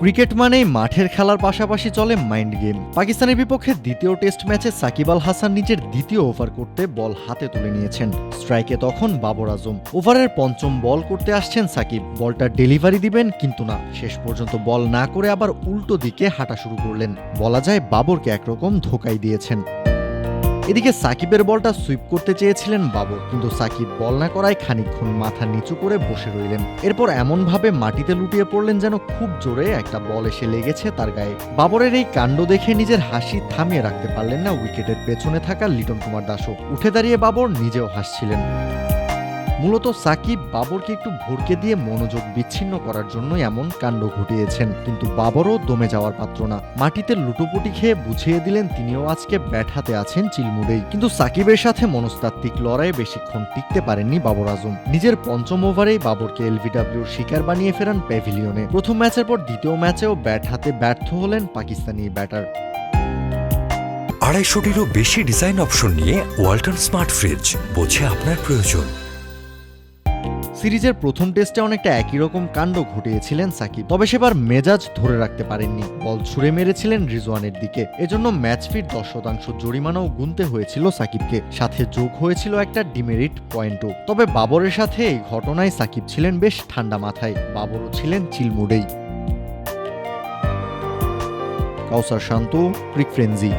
Cricket মানেই মাঠের খেলার পাশাপাশি চলে মাইন্ড গেম। পাকিস্তানের বিপক্ষে দ্বিতীয় টেস্ট ম্যাচে সাকিব আল হাসান নিজের দ্বিতীয় ওভার করতে বল হাতে তুলে নিয়েছেন। স্ট্রাইকে তখন বাবর আজম। ওভারের পঞ্চম বল করতে আসছেন সাকিব। বলটা ডেলিভারি দিবেন কিন্তু না। শেষ পর্যন্ত বল না করে আবার উল্টো দিকে হাঁটা শুরু করলেন। বলা যায় বাবরকে একরকম ধোকাই দিয়েছেন। এদিকে সাকিবের বলটা সুইপ করতে চেয়েছিলেন বাবর কিন্তু সাকিব বল না করায় খানিকক্ষণ মাথা নিচু করে বসে রইলেন। এরপর এমনভাবে মাটিতে লুটিয়ে পড়লেন যেন খুব জোরে একটা বল এসে লেগেছে তার গায়ে। বাবরের এই কাণ্ড দেখে নিজের হাসি থামিয়ে রাখতে পারলেন না উইকেটের পেছনে থাকা লিটন কুমার দাসও। উঠে দাঁড়িয়ে বাবর নিজেও হাসছিলেন। মূলত সাকিব বাবরকে একটু ভরকে দিয়ে মনোযোগ বিচ্ছিন্ন করার জন্য এমন কাণ্ড ঘটিয়েছেন। কিন্তু বাবরও দমে যাওয়ার পাত্র না। মাটিতে লুটোপুটি খেয়ে বুঝিয়ে দিলেন তিনিও আজকে ব্যাট হাতে আছেন চিলমুড়েই। কিন্তু সাকিবের সাথে মনস্তাত্ত্বিক লড়াইয়ে বেশিক্ষণ টিকতে পারেননি বাবর আজম। নিজের পঞ্চম ওভারেই বাবরকে এলবিডব্লিউর শিকার বানিয়ে ফেরান প্যাভিলিয়নে। প্রথম ম্যাচের পর দ্বিতীয় ম্যাচেও ব্যাট হাতে ব্যর্থ হলেন পাকিস্তানি ব্যাটার। আড়াইশোটিরও বেশি ডিজাইন অপশন নিয়ে ওয়াল্টন স্মার্ট ফ্রিজ, বোঝে আপনার প্রয়োজন। সিরিজের প্রথম টেস্টে অনেকটা একই রকম কাণ্ড ঘটিয়েছিলেন সাকিব। তবে সেবার মেজাজ ধরে রাখতে পারেননি। বল ছুড়ে মেরেছিলেন রিজওয়ানের দিকে। এজন্য ম্যাচ ফির দশ শতাংশ জরিমানাও গুনতে হয়েছিল সাকিবকে। সাথে যোগ হয়েছিল একটা ডিমেরিট পয়েন্টও। তবে বাবরের সাথে এই ঘটনায় সাকিব ছিলেন বেশ ঠান্ডা মাথায়। বাবরও ছিলেন চিলমুডেই। কাউসার শান্ত, ক্রিক ফ্রেন্সি।